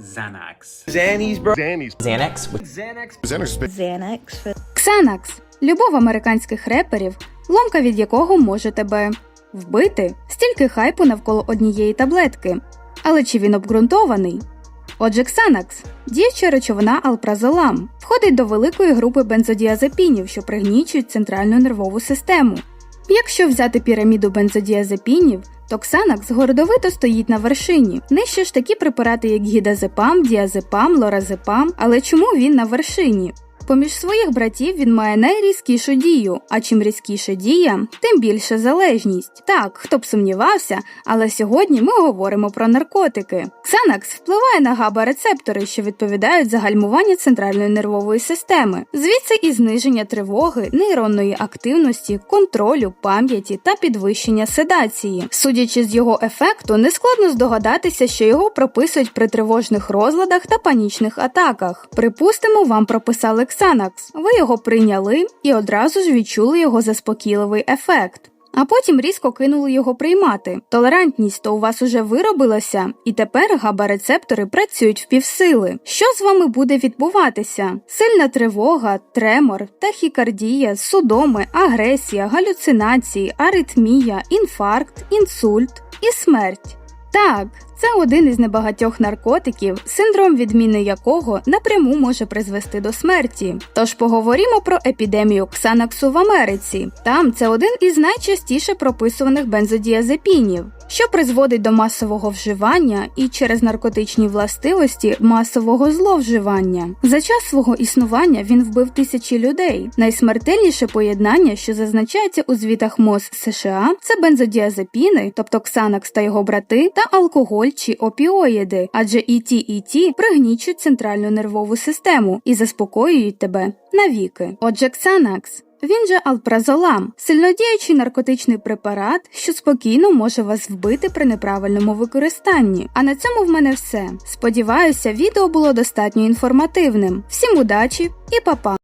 Xanax. Xannies, bro. Xannies. Xanax. Xanax. Xanax. Xanax Ксанакс любов американських реперів, ломка від якого може тебе вбити, стільки хайпу навколо однієї таблетки. Але чи він обґрунтований? Отже, Ксанакс діюча речовина алпразолам, входить до великої групи бензодіазепінів, що пригнічують центральну нервову систему. Якщо взяти піраміду бензодіазепінів, то Ксанакс гордовито стоїть на вершині. Нижче ж такі препарати, як гідазепам, діазепам, лоразепам. Але чому він на вершині? Поміж своїх братів він має найрізкішу дію, а чим різкіша дія, тим більше залежність. Так, хто б сумнівався, але сьогодні ми говоримо про наркотики. Ксанакс впливає на габа-рецептори, що відповідають за гальмування центральної нервової системи, звідси і зниження тривоги, нейронної активності, контролю, пам'яті та підвищення седації. Судячи з його ефекту, нескладно здогадатися, що його прописують при тривожних розладах та панічних атаках. Припустимо, вам прописали Xanax. Ви його прийняли і одразу ж відчули його заспокійливий ефект. А потім різко кинули його приймати. Толерантність то у вас уже виробилася, і тепер габа-рецептори працюють в півсили. Що з вами буде відбуватися? Сильна тривога, тремор, тахікардія, судоми, агресія, галюцинації, аритмія, інфаркт, інсульт і смерть. Так, це один із небагатьох наркотиків, синдром відміни якого напряму може призвести до смерті. Тож поговоримо про епідемію ксанаксу в Америці. Там це один із найчастіше прописуваних бензодіазепінів, що призводить до масового вживання і через наркотичні властивості масового зловживання. За час свого існування він вбив тисячі людей. Найсмертельніше поєднання, що зазначається у звітах МОЗ США, це бензодіазепіни, тобто Ксанакс та його брати, та алкоголь чи опіоїди, адже і ті, і ті пригнічують центральну нервову систему і заспокоюють тебе навіки. Отже, Ксанакс. Він же алпразолам, сильнодіючий наркотичний препарат, що спокійно може вас вбити при неправильному використанні. А на цьому в мене все. Сподіваюся, відео було достатньо інформативним. Всім удачі і па-па!